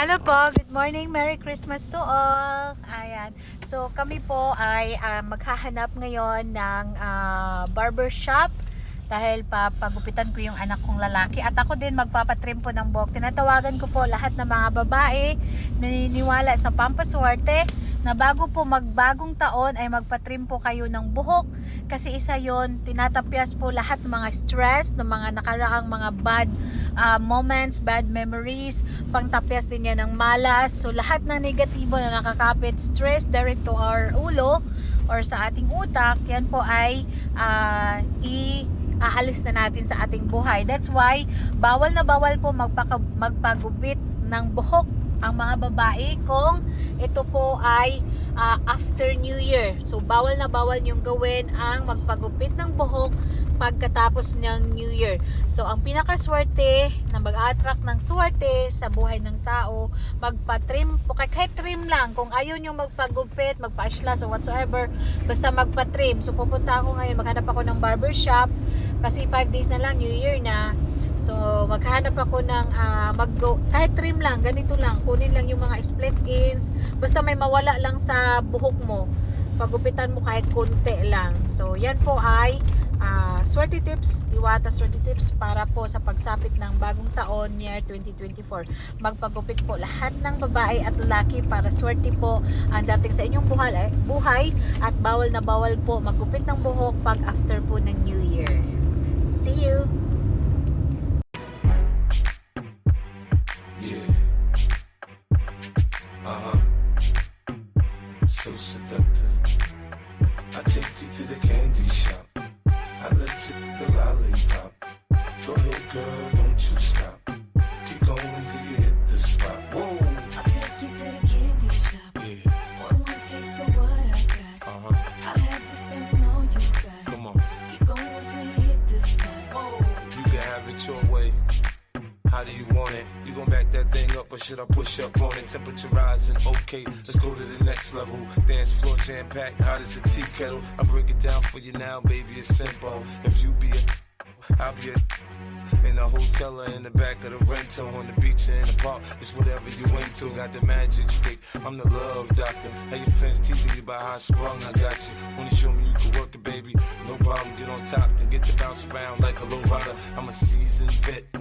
Hello po, good morning, Merry Christmas to all. Ayan. So kami po ay ah, maghahanap ngayon ng ah, barber shop dahil papagupitan ko yung anak kong lalaki at ako din magpapatrim po ng buhok. Tinatawagan ko po lahat ng mga babae naniniwala sa pampaswerte na bago po magbagong taon ay magpatrim po kayo ng buhok kasi isa yon tinatapyas po lahat ng mga stress ng mga nakaraang mga bad ah, moments, bad memories, pangtapyas din yan ng malas. So lahat ng negatibo na nakakapit stress direct to our ulo or sa ating utak, yan po ay ah, i aalis na natin sa ating buhay. That's why bawal na bawal po magpaka, magpagupit ng buhok ang mga babae kung ito po ay ah, after New Year. So bawal na bawal yung gawin ang magpagupit ng buhok pagkatapos ng New Year. So ang pinakaswerte na mag-attract ng swerte sa buhay ng tao, magpa-trim kahit, trim lang kung ayaw nyo magpagupit, magpa-ashlas or whatsoever, basta magpa-trim. So pupunta ako ngayon, maghanap ako ng barber shop kasi 5 days na lang New Year na. So, maghanap ako ng ah, mag-go, kahit trim lang, ganito lang, kunin lang yung mga split ends, basta may mawala lang sa buhok mo, pagupitan mo kahit konti lang. So, yan po ay ah, swerte tips, Iwata swerte tips para po sa pagsapit ng bagong taon year 2024. Magpagupit po lahat ng babae at lalaki para swerte po ang dating sa inyong buhay, eh, buhay at bawal na bawal po magupit ng buhok pag after po ng New Year. See you! Uh huh. So seductive. I take you to the candy shop. I let you the lollipop. Go ahead, girl, don't you stop. Keep going till you hit the spot. Whoa. I'll take you to the candy shop. Yeah. One more taste of what I got. Uh huh. I'll have you spending all you got. Come on. Keep going till you hit the spot. You can have it your way. How do you want it? You gon' back that thing up or should I push up on it? Temperature rising, okay, let's go to the next level. Dance floor jam packed, hot as a tea kettle. I break it down for you now, baby, it's simple. If you be a, I'll be a. In the hotel or in the back of the rental, on the beach or in the park, it's whatever you into. Got the magic stick, I'm the love doctor. How your friends teasing you about how I sprung, I got you. Wanna show me you can work it, baby? No problem, get on top, then get to bounce around like a low rider. I'm a seasoned vet.